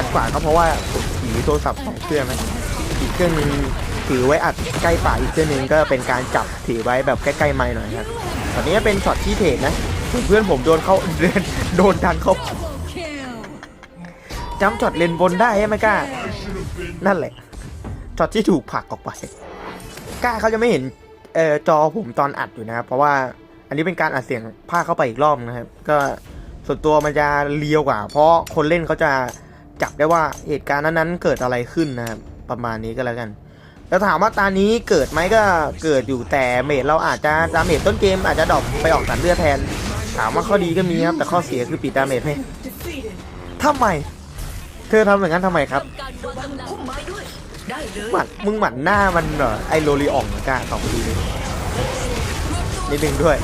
ชัดกว่าก็เพราะว่าผมถือโทรศัพท์สองเครื่องนะอีกเครื่องนึงถือไว้อัดใกล้ปากอีกเครื่องหนึงก็เป็นการจับถือไว้แบบใกล้ๆไม้หน่อยครับตอนนี้เป็นช็อตที่เทรดนะเพื่อนผมโดนเขาเดินโดนดันเขาจำช็อตเลนบนได้ใช่ไหมก้านั่นแหละช็อตที่ถูกผักออกไปกล้าเขาจะไม่เห็นเอ่อจอผมตอนอัดอยู่นะครับเพราะว่าอันนี้เป็นการอัดเสียงภาคเข้าไปอีกรอบนะครับ ก็ส่วนตัวมันจะเลียวกว่า เพราะคนเล่นเขาจะ จับได้ว่าเหตุการณ์นั้นๆเกิดอะไรขึ้นนะครับประมาณนี้ก็แล้วกันแล้วถามว่าตานี้เกิดไหมก็เกิดอยู่แต่เมดเราอาจจะดาเมจต้นเกมอาจจะดรอปไปออกตัดเลือดแทน ถามว่าข้อดีก็มีครับแต่ข้อเสียคือปิดดาเมจให้ทำไม เธอทำอย่างนั้นทำไมครับหมัดมึงหมัดหน้ามันเหรอไอโรลีอ่องกล้าสองทีนิดนึงด้วย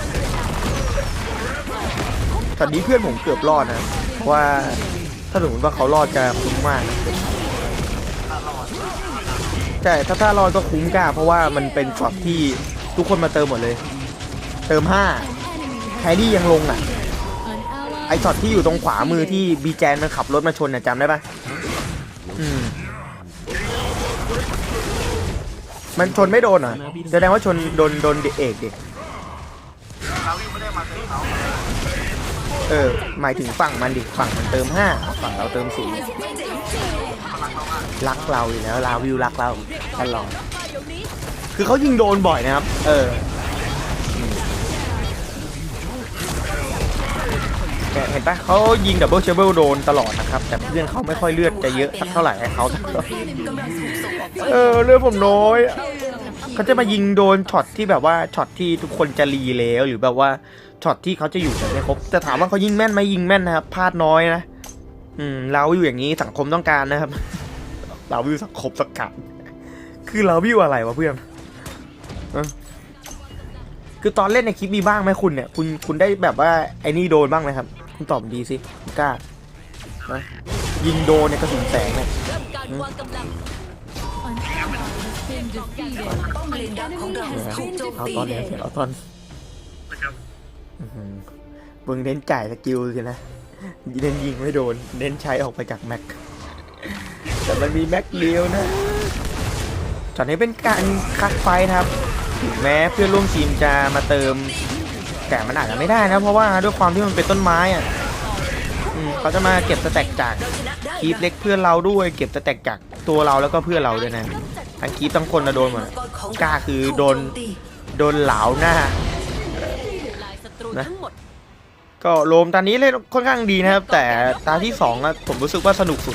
ตอนนี้เพื่อนผมเกือบรอดนะว่า ถ้าสมมติว่าเขารอดจะคุ้มมากใช่ถ้าถ้ารอดก็คุ้มกล้า เพราะว่ามันเป็นช็อตที่ทุกคนมาเติมหมดเลย เติมห้าแครี่ยังลงอะ ไอช็อตที่อยู่ตรงขวามือที่บีแจนมันขับรถมาชนน่ะจำได้ปะอืมมันชนไม่โดนเหรอะแสดงว่าชนโดนโดนเอกดิ เออ หมายถึงฝั่งมันดิ ฝั่งมันเติมห้าฝั่งเราเติมสี่รักเราอยู่แล้วลาวิวรักเราตลอดคือเขายิงโดนบ่อยนะครับ เอออื แต่เห็นปะเขายิงดับเบิลเชเบิลโดนตลอดนะครับ แต่เพื่อนเขาไม่ค่อยเลือดจะเยอะสักเท่าไหร่ให้เขาสักส่งออกไปเออเรื่องผมน้อยเขาจะมายิงโดนช็อตที่แบบว่าช็อตที่ทุกคนจะรีแล้วหรือแบบว่าช็อตที่เขาจะอยู่แต่ไม่ครบแต่ถามว่าเขายิงแม่นไหมยิงแม่นนะครับพลาดน้อยนะอืมเราวิวอย่างนี้สังคมต้องการนะครับ เราวิวสังคมสักการคือเราวิวอะไรวะเพื่อนอคือตอนเล่นในคลิปมีบ้างไหมคุณเนี่ย คุณคุณได้แบบว่าไอ้นี่โดนบ้างไหมครับ คุณตอบดีสิคุณกล้านะยิงโดนเนี่ยกระสุนแสงเนี่ยเริ่มการวางกำลังป้อมเลนดักของเราถูกโจมเอาตีตอนนี้เอาตอนอื้อหือมึงเน้นจ่ายสกิลสินะเน้นยิงไม่โดน เน้นใช้ออกไปจากแม็ก แต่มันมีแม็กเดียวนะตอนนี้เป็นการคัดไฟนะครับถึงแม้เพื่อนร่วมทีมจะมาเติม แต่มันอาจจะไม่ได้นะ เพราะว่าด้วยความที่มันเป็นต้นไม้อะอืมเขาจะมาเก็บสแต็กจากเราชนะได้คีปเล็กเพื่อนเราด้วย เก็บสแต็กจากตัวเราแล้วก็เพื่อนเราด้วยนะทั้งคีปทั้งคนนะโดนหมดอะกล้าคือโดนโดนเหลาหน้าลายศัตรูนะทั้งหมดก็โรมตอนนี้เล่นค่อนข้างดีนะครับ แต่ตาที่สองอะผมรู้สึกว่าสนุกสุดนะ